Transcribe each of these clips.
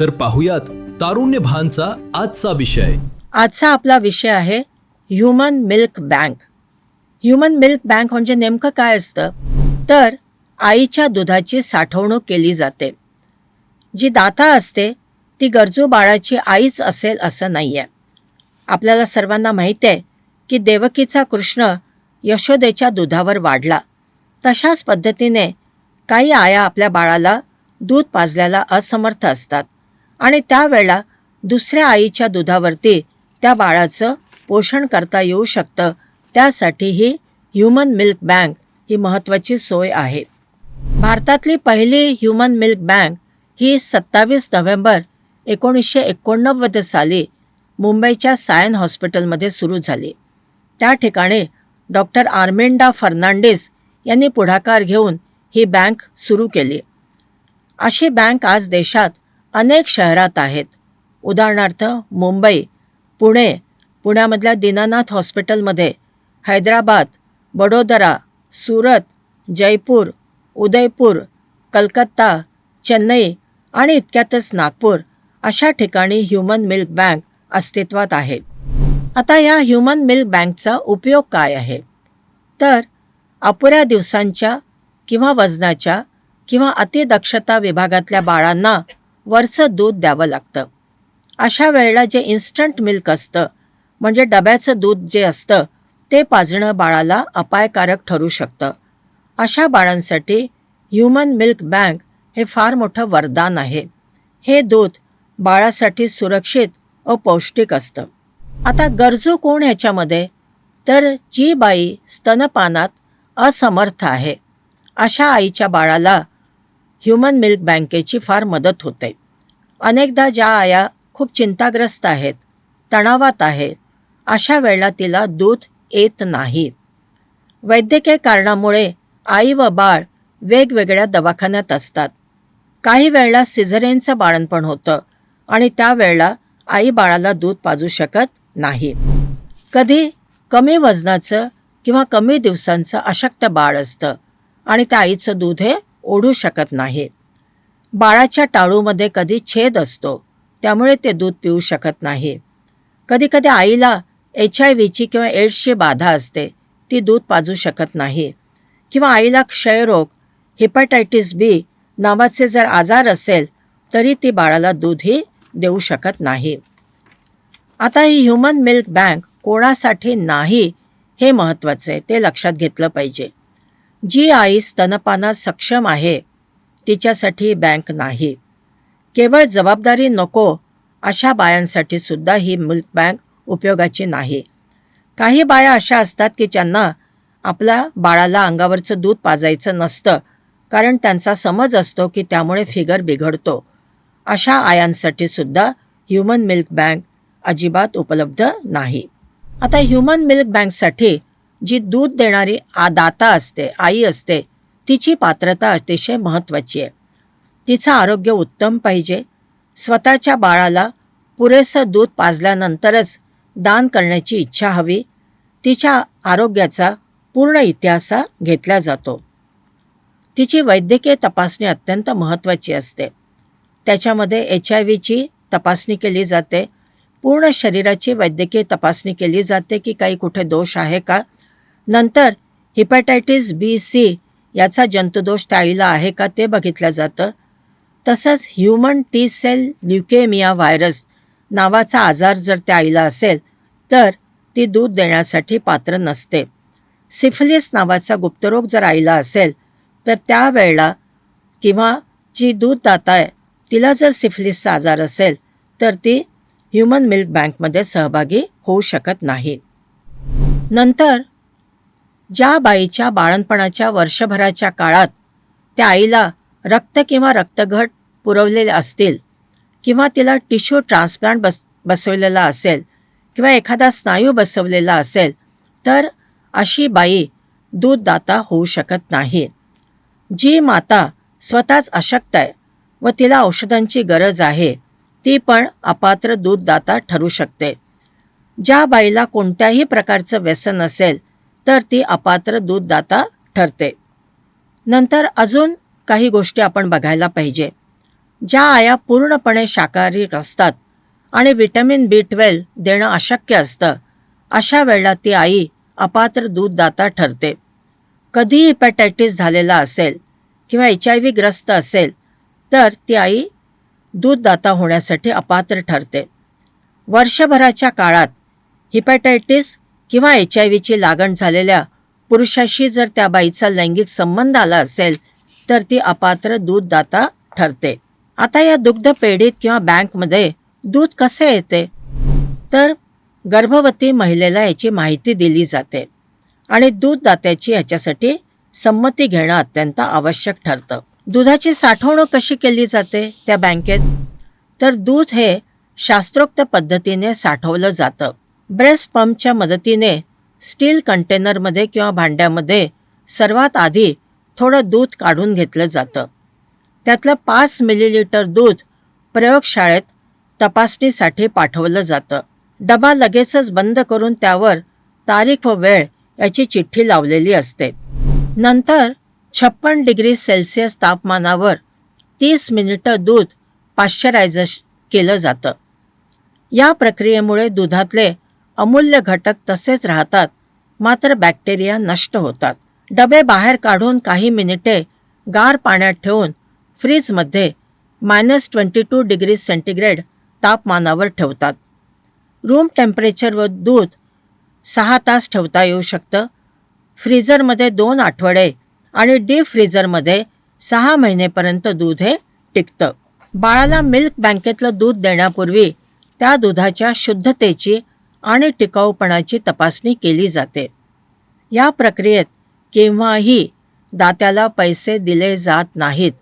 तर पाहुयात तारुण्य भानचा आजचा विषय. आजचा आपला विषय आहे human milk bank. Human milk bank म्हणजे नेमकं काय असतं? तर आईच्या दुधाची साठवणूक केली जाते. जी दाता असते ती गरजू बाळाची आईच असेल असं नाही आहे आपल्याला सर्वांना माहिती आहे की देवकीचा कृष्ण यशोदेच्या दुधावर वाढला. तशाच पद्धतीने काही आया आपल्या बाळाला दूध पाजल्याला असमर्थ असतात. आणि त्यावेळेला दुसऱ्या आईच्या दुधावरती त्या बाळाचं पोषण करता येऊ शकतं. त्यासाठी ही ह्युमन मिल्क बँक ही महत्त्वाची सोय आहे. भारतातली पहिली ह्युमन मिल्क बँक ही सत्तावीस नोव्हेंबर एकोणीसशे एकोणनव्वद साली मुंबईच्या सायन हॉस्पिटलमध्ये सुरू झाली. त्या ठिकाणी डॉक्टर आर्मेंडा फर्नांडिस यांनी पुढाकार घेऊन ही बँक सुरू केली. अशी बँक आज देशात अनेक शहरात आहेत. उदाहरणार्थ मुंबई पुणे पुण्यामधल्या दीनानाथ हॉस्पिटलमध्ये हैदराबाद बडोदरा सुरत जयपूर उदयपूर कलकत्ता चेन्नई आणि इतक्यातच नागपूर अशा ठिकाणी ह्युमन मिल्क बँक अस्तित्वात आहे. आता या ह्युमन मिल्क बँकचा उपयोग काय आहे? तर अपुऱ्या दिवसांच्या किंवा वजनाच्या किंवा अतिदक्षता विभागातल्या बाळांना वरचं दूध द्यावं लागतं. अशा वेळेला जे इन्स्टंट मिल्क असतं म्हणजे डब्याचं दूध जे असतं ते पाजणं बाळाला अपायकारक ठरू शकतं. अशा बाळांसाठी ह्युमन मिल्क बँक हे फार मोठं वरदान आहे. हे दूध बाळासाठी सुरक्षित व पौष्टिक असतं. आता गरजू कोण ह्याच्यामध्ये? तर जी बाई स्तनपानात असमर्थ आहे. अशा आईच्या बाळाला ह्युमन मिल्क बँकेची फार मदत होते. अनेकदा ज्या आया खूप चिंताग्रस्त आहेत तणावात आहे अशा वेळेला तिला दूध येत नाही. वैद्यकीय कारणामुळे आई व बाळ वेगवेगळ्या दवाखान्यात असतात. काही वेळेला सिझरेनचं बाळणपण होतं आणि त्यावेळेला आई बाळाला दूध पाजू शकत नाही. कधी कमी वजनाचं किंवा कमी दिवसांचं अशक्त बाळ असतं आणि त्या आईचं दूध हे ओढू शकत नाही बाळाच्या टाळूमध्ये कधी छेद असतो त्यामुळे ते दूध पिऊ शकत नाही. कधीकधी आईला एच आय व्हीची किंवा एड्सची बाधा असते ती दूध पाजू शकत नाही. किंवा आईला क्षयरोग हिपॅटायटिस बी नावाचे जर आजार असेल तरी ती बाळाला दूधही देऊ शकत नाही. आता ही ह्युमन मिल्क बँक कोणासाठी नाही हे महत्त्वाचं आहे ते लक्षात घेतलं पाहिजे. जी आई स्तनपानात सक्षम आहे तिच्यासाठी बँक नाही. केवळ जबाबदारी नको अशा बायांसाठी सुद्धा ही मिल्क बँक उपयोगाची नाही. काही बाया अशा असतात की ज्यांना आपल्या बाळाला अंगावरचं दूध पाजायचं नसतं कारण त्यांचा समज असतो की त्यामुळे फिगर बिघडतो. अशा आयांसाठी सुद्धा ह्युमन मिल्क बँक अजिबात उपलब्ध नाही. आता ह्युमन मिल्क बँकसाठी जी दूध देणारी आ दाता असते आई असते तिची पात्रता अतिशय महत्त्वाची आहे. तिचं आरोग्य उत्तम पाहिजे. स्वतःच्या बाळाला पुरेसं दूध पाजल्यानंतरच दान करण्याची इच्छा हवी. तिच्या आरोग्याचा पूर्ण इतिहास हा घेतला जातो. तिची वैद्यकीय तपासणी अत्यंत महत्त्वाची असते. त्याच्यामध्ये एच आय व्हीची तपासणी केली जाते. पूर्ण शरीराची वैद्यकीय तपासणी केली जाते की काही कुठे दोष आहे का? नंतर हिपॅटायटिस बी सी याचा जंतुदोष टाळीला आईला आहे का ते बघितलं जातं. तसंच human T cell leukaemia virus नावाचा आजार जर त्या आईला असेल तर ती दूध देण्यासाठी पात्र नसते. सिफिलिस नावाचा गुप्तरोग जर आईला असेल तर त्यावेळेला किंवा जी दूध दाता आहे तिला जर सिफिलिसचा आजार असेल तर ती ह्युमन मिल्क बँकमध्ये सहभागी होऊ शकत नाही. नंतर ज्या बाईच्या बाळणपणाच्या वर्षभराच्या काळात त्या आईला रक्त किंवा रक्तघट पुरवलेले असतील किंवा तिला टिश्यू ट्रान्सप्लांट बस बसवलेला असेल किंवा एखादा स्नायू बसवलेला असेल तर अशी बाई दूधदाता होऊ शकत नाही. जी माता स्वतःच अशक्त आहे व तिला औषधांची गरज आहे ती पण अपात्र दूधदाता ठरू शकते. ज्या बाईला कोणत्याही प्रकारचं व्यसन असेल तर ती अपात्र दूधदाता ठरते. नंतर अजून काही गोष्टी आपण बघायला पाहिजे. ज्या आया पूर्णपणे शाकाहारी असतात आणि विटॅमिन बी ट्वेल्व देणं अशक्य असतं अशा वेळेला ती आई अपात्र दूधदाता ठरते. कधीही हिपॅटायटिस झालेला असेल किंवा एच आय व्ही ग्रस्त असेल तर ती आई दूधदाता होण्यासाठी अपात्र ठरते. वर्षभराच्या काळात हिपॅटायटिस किंवा एच आय व्हीची लागण झालेल्या पुरुषाशी जर त्या बाईचा लैंगिक संबंध आला असेल तर ती अपात्र दूधदाता ठरते. आता या दुग्ध पेढीत किंवा बँकमध्ये दूध कसे येते? तर गर्भवती महिलेला याची माहिती दिली जाते आणि दूधदात्याची याच्यासाठी संमती घेणं अत्यंत आवश्यक ठरतं. दुधाची साठवणूक कशी केली जाते त्या बँकेत? तर दूध हे शास्त्रोक्त पद्धतीने साठवलं जातं. ब्रेस्ट पंपच्या मदतीने स्टील कंटेनरमध्ये किंवा भांड्यामध्ये सर्वात आधी थोडं दूध काढून घेतलं जातं. त्यातलं पाच मिलीलिटर दूध प्रयोगशाळेत तपासणीसाठी पाठवलं जातं. डबा लगेचच बंद करून त्यावर तारीख व वेळ याची चिठ्ठी लावलेली असते. नंतर छप्पन डिग्री सेल्सिअस तापमानावर तीस मिनिटं दूध पाश्चरायझर केलं जातं. या प्रक्रियेमुळे दुधातले अमूल्य घटक तसेच राहतात. मात्र बॅक्टेरिया नष्ट होतात. डबे बाहेर काढून काही मिनिटे गार पाण्यात ठेवून फ्रीजमध्ये minus twenty two degree centigrade तापमानावर ठेवतात. रूम टेम्परेचरवर दूध सहा तास ठेवता येऊ शकतं. फ्रीजरमध्ये दोन आठवडे आणि डीप फ्रीजरमध्ये सहा महिनेपर्यंत दूध हे टिकतं. बाळाला मिल्क बँकेतलं दूध देण्यापूर्वी त्या दुधाच्या शुद्धतेची आणि टिकाऊपणाची तपासणी केली जाते. या प्रक्रियेत केव्हाही दात्याला पैसे दिले जात नाहीत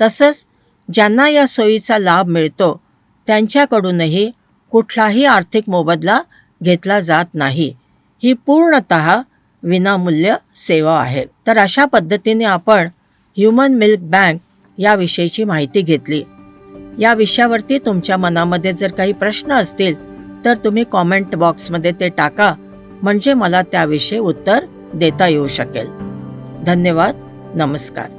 तसंच ज्यांना या सोयीचा लाभ मिळतो त्यांच्याकडूनही कुठलाही आर्थिक मोबदला घेतला जात नाही. ही पूर्णत विनामूल्य सेवा आहे. तर अशा पद्धतीने आपण ह्युमन मिल्क बँक याविषयीची माहिती घेतली. या विषयावरती तुमच्या मनामध्ये जर काही प्रश्न असतील तर तुम्ही कॉमेंट बॉक्समध्ये ते टाका. म्हणजे मला त्याविषयी उत्तर देता येऊ शकेल. धन्यवाद. नमस्कार.